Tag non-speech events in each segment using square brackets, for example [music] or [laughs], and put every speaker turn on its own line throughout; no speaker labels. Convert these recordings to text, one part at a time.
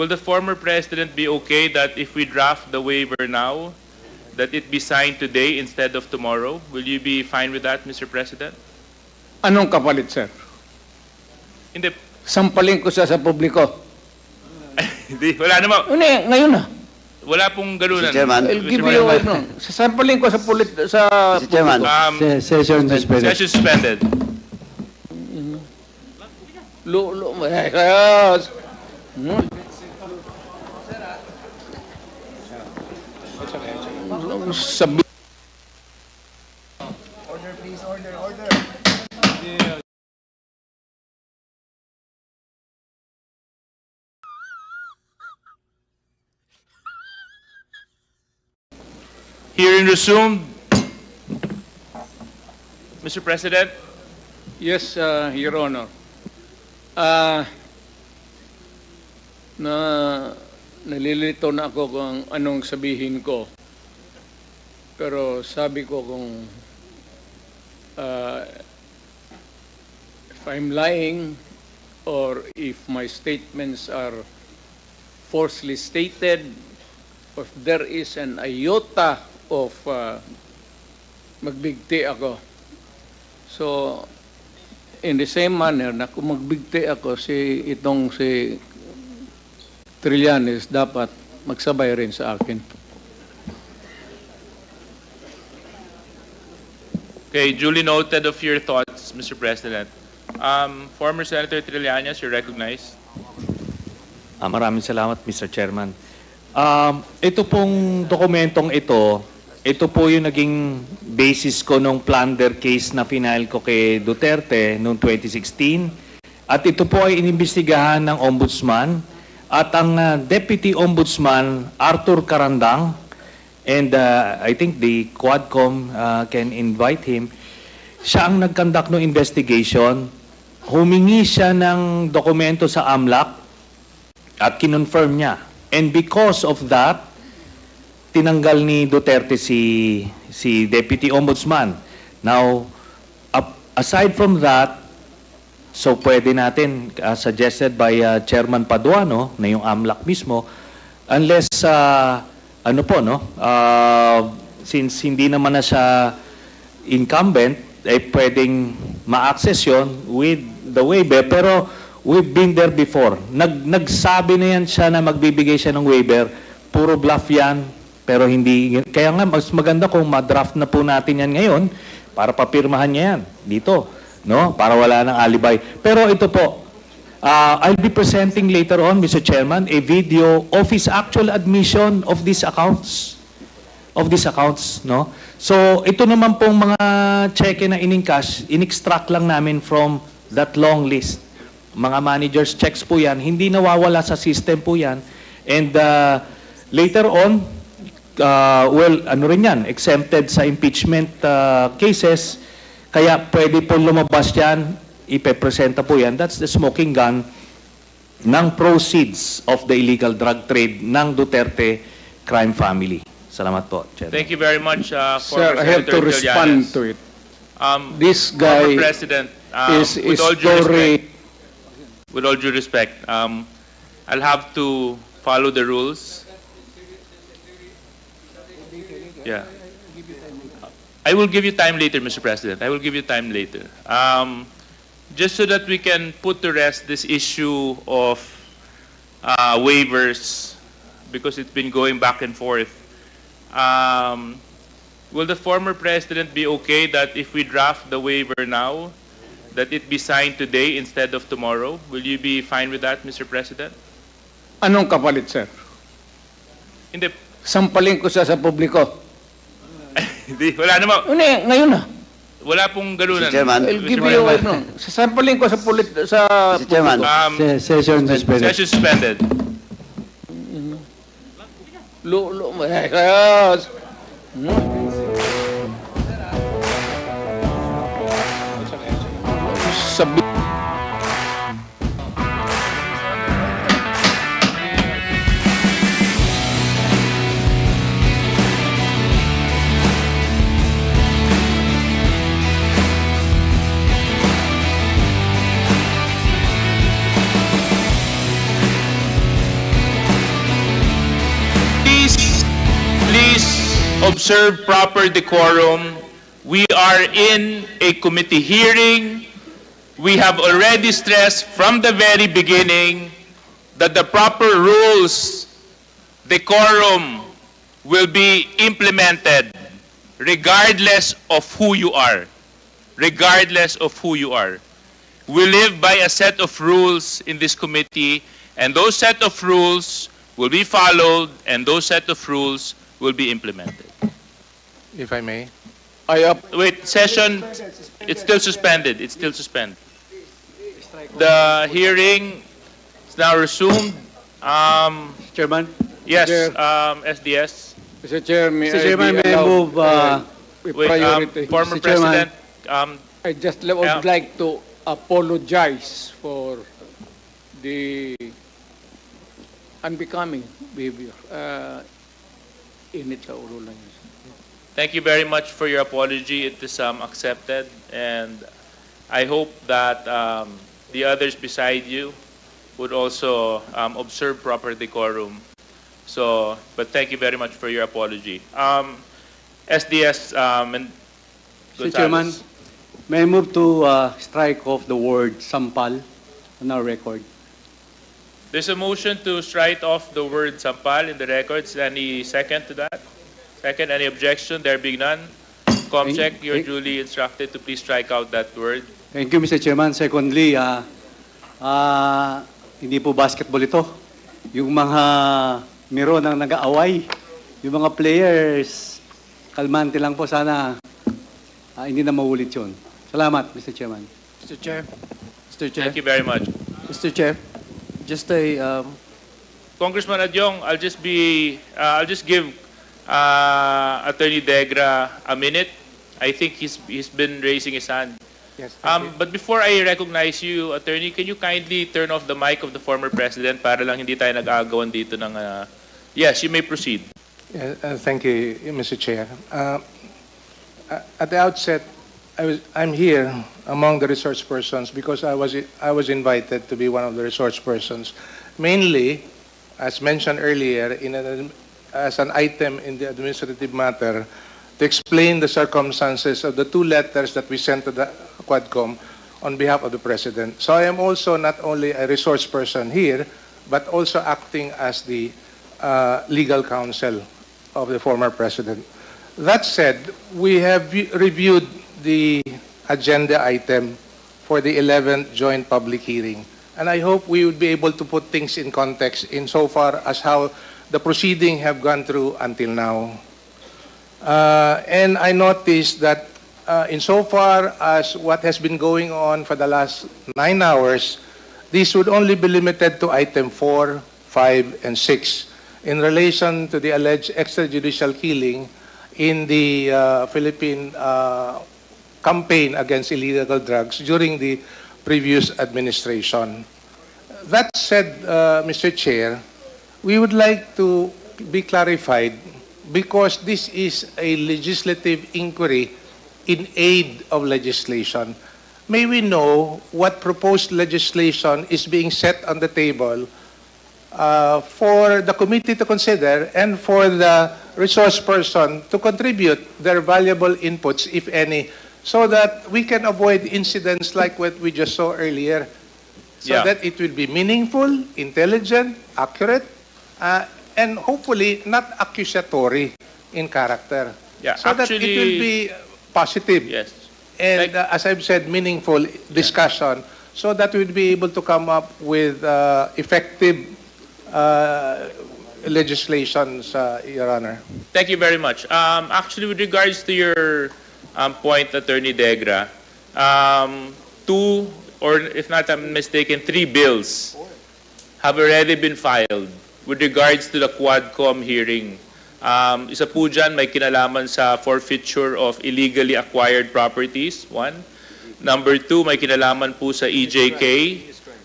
will the former president be okay that if we draft the waiver now, that it be signed today instead of tomorrow? Will you be fine with that, Mr. President?
Anong kapalit, sir?
Hindi,
Sampalin ko siya sa publiko. [laughs]
hindi, wala naman.
Ano eh, ngayon na.
Wala pong ganunan.
Mr. Chairman.
I'll give you, ano, sasampalin ko sa pulit, sa
Mr. Chairman.
Um,
Se- Session suspended.
session suspended.
Lu, lu, eh, yes. Hmm? Sabi,
Hearing resumed. Mr. President,
Yes, uh, Your Honor. Ah, na nalilito na ako kung anong sabihin ko. Pero sabi ko kung ah, if I'm lying or if my statements are falsely stated, if there is an iota of ah, magbigti ako. So, in the same manner na kung magbigti ako si itong si Trillanes dapat magsabay rin sa akin.
Okay, duly noted of your thoughts, Mr. President. Um, former Senator Trillanes, you're recognized.
Ah, maraming salamat, Mr. Chairman. Um, ito pong dokumentong ito, ito po yung naging basis ko nung plunder case na final ko kay Duterte noong 2016. At ito po ay inimbestigahan ng Ombudsman at ang ah, Deputy Ombudsman Arthur Carandang and ah, I think the Quadcom ah, can invite him. Siya ang nagkandak ng investigation. Humingi siya ng dokumento sa AMLAC at kinonfirm niya. And because of that, tinanggal ni Duterte si si Deputy Ombudsman. Now, aside from that, so pwede natin, uh, suggested by uh, Chairman Paduano, na yung AMLAC mismo, unless, uh, ano po, no, uh, since hindi naman na siya incumbent, eh pwedeng ma-access yun with the waiver. Pero we've been there before. Nag, nagsabi na yan siya na magbibigay siya ng waiver. Puro bluff yan. Pero hindi, kaya nga mas maganda kung ma-draft na po natin yan ngayon para papirmahan niya yan dito. No? Para wala ng alibay. Pero ito po, uh, I'll be presenting later on, Mr. Chairman, a video of his actual admission of these accounts of these accounts, no? So, ito naman pong mga cheque na in-encash, in-extract lang namin from that long list. Mga managers checks po yan, hindi nawawala sa system po yan. And uh, later on, uh, well, ano rin yan, exempted sa impeachment uh, cases, kaya pwede po lumabas yan, ipepresenta po yan. That's the smoking gun ng proceeds of the illegal drug trade ng Duterte crime family. Salamat po, Chairman.
Thank you very much, uh,
Sir,
former
I have to
Senator
respond
Trillanes.
to it.
Um,
This guy
President, um,
is,
with
is
all due respect, with all due respect, um, I'll have to follow the rules. Yeah. I will give you time later, Mr. President. I will give you time later. Um, just so that we can put to rest this issue of uh, waivers, because it's been going back and forth. Um, will the former president be okay that if we draft the waiver now, that it be signed today instead of tomorrow? Will you be fine with that, Mr. President?
anong kapalit, sir?
Hindi,
Sampalin ko siya sa publiko. [laughs]
hindi, wala naman.
Ano eh, ngayon na.
Wala pong ganunan.
Mr. Chairman.
I'll give you, ano, sasampalin ko sa pulit, sa
Mr. Chairman.
Um,
Se- Session suspended.
session suspended.
Lu, lu, eh, yes.
Observe proper decorum. We are in a committee hearing. We have already stressed from the very beginning that the proper rules, decorum, will be implemented regardless of who you are. Regardless of who you are. We live by a set of rules in this committee, and those set of rules will be followed, and those set of rules will be implemented.
If I may.
I up,
Wait, session, it's still suspended, it's still suspended. The hearing is now resumed. Um,
Chairman?
yes, um, SDS.
Mr. Chair, may
Mr.
I
Chairman,
be
may I
allowed,
move, uh,
with
Wait, um,
priority?
former
Mr. Chairman.
President, um,
I just would
Yeah.
like to apologize for the unbecoming behavior. Uh, init sa ulo lang yun.
Thank you very much for your apology. It is um, accepted, and I hope that um, the others beside you would also um, observe proper decorum. So, but thank you very much for your apology. Um, SDS um, and
Mr. Chairman, may I move to uh, strike off the word sampal on our record?
There's a motion to strike off the word sampal in the records. Any second to that? Second, any objection? There being none. Comcheck, you're duly instructed to please strike out that word.
Thank you, Mr. Chairman. Secondly, ah, ah, hindi po basketball ito. Yung mga miro ng nag-aaway, yung mga players, kalmante lang po sana ah, hindi na maulit yun. Salamat, Mr. Chairman.
Mr. Chair, Mr. Chair,
Thank you very much.
Mr. Chair, just a, um,
Congressman Adyong, I'll just be, uh, I'll just give uh, Attorney Degra a minute. I think he's, he's been raising his hand.
Yes,
Um, but before I recognize you, Attorney, can you kindly turn off the mic of the former president para lang hindi tayo nag-aagawan dito ng... Uh, yes, you may proceed.
Yeah, uh, Thank you, Mr. Chair. Uh, uh, At the outset, I was, I'm here among the resource persons because I was, I was invited to be one of the resource persons, mainly, as mentioned earlier, in an, as an item in the administrative matter, to explain the circumstances of the two letters that we sent to the Quadcom on behalf of the President. So I am also not only a resource person here, but also acting as the uh, legal counsel of the former President. That said, we have reviewed the agenda item for the 11th joint public hearing. And I hope we would be able to put things in context insofar as how the proceeding have gone through until now. Uh, and I noticed that uh, insofar as what has been going on for the last nine hours, this would only be limited to item 4, 5, and 6 in relation to the alleged extrajudicial killing in the uh, Philippine uh, campaign against illegal drugs during the previous administration. That said, uh, Mr. Chair, we would like to be clarified because this is a legislative inquiry in aid of legislation. May we know what proposed legislation is being set on the table uh, for the committee to consider and for the resource person to contribute their valuable inputs, if any, so that we can avoid incidents like what we just saw earlier, so
Yeah.
that it will be meaningful, intelligent, accurate, uh, and hopefully not accusatory in character.
Yeah,
so that it
actually-
will be positive
Yes.
and
Thank-
uh, as I've said, meaningful discussion so that we'd be able to come up with uh, effective uh, legislations, uh, Your Honor.
Thank you very much. Um, actually, with regards to your um, point, Attorney Degra, um, two, or if not I'm mistaken, three bills have already been filed with regards to the Quadcom hearing. Um, isa po dyan, may kinalaman sa forfeiture of illegally acquired properties, one. Number two, may kinalaman po sa EJK.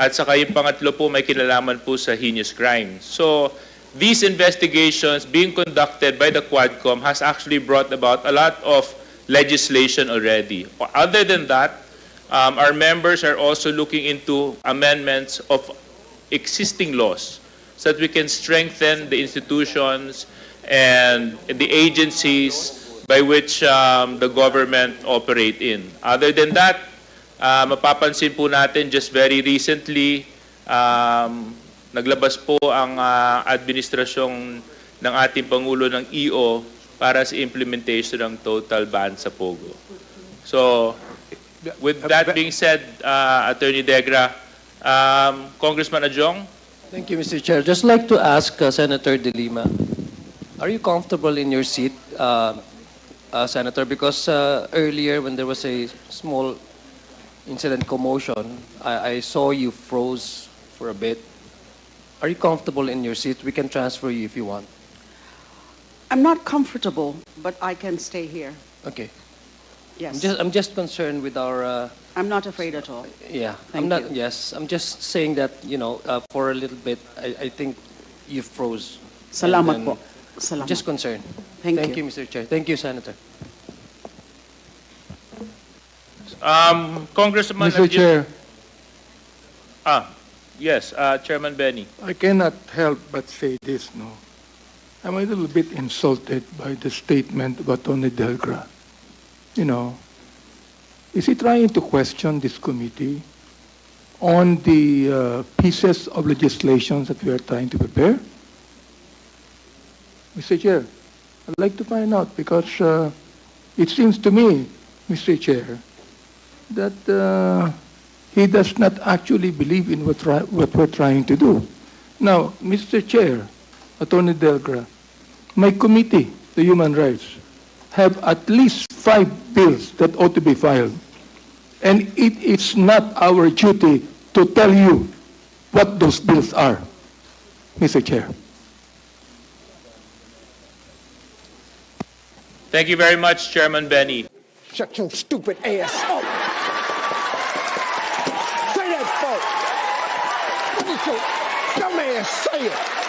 At saka yung pangatlo po, may kinalaman po sa heinous crime. So, these investigations being conducted by the Quadcom has actually brought about a lot of legislation already. Other than that, um, our members are also looking into amendments of existing laws so that we can strengthen the institutions and the agencies by which um, the government operate in. Other than that, uh, mapapansin po natin just very recently, um, naglabas po ang uh, administrasyong ng ating Pangulo ng EO para sa implementation ng total ban sa Pogo. So, with that being said, uh, Attorney Degra, um, Congressman Adjong,
thank you, Mr. Chair. Just like to ask uh, Senator De Lima, are you comfortable in your seat, uh, uh, Senator? Because uh, earlier, when there was a small incident commotion, I, I saw you froze for a bit. Are you comfortable in your seat? We can transfer you if you want.
I'm not comfortable, but I can stay here.
Okay. I'm
Yes.
just, I'm just concerned with our. Uh,
I'm not afraid at all.
Yeah,
Thank
I'm not,
you.
yes, I'm just saying that, you know, uh, for a little bit, I, I think you froze.
Salamat po. Salamat.
Just concerned.
Thank
Thank
you.
you, Mr. Chair. Thank you, Senator.
um, Congressman
Mr.
Adjong-
Chair,
Ah, yes, uh, Chairman Benny.
I cannot help but say this, no. I'm a little bit insulted by the statement of Attorney Delgra. You know, is he trying to question this committee on the uh, pieces of legislation that we are trying to prepare? Mr. Chair, I'd like to find out because uh, it seems to me, Mr. Chair, that uh, he does not actually believe in what, what we're trying to do. Now, Mr. Chair, Attorney Delgra, my committee, the Human Rights, have at least five bills that ought to be filed. And it is not our duty to tell you what those bills are, Mr. Chair.
Thank you very much, Chairman Benny.
Shut your stupid ass up. Say that, folks. Look at your dumb ass say it.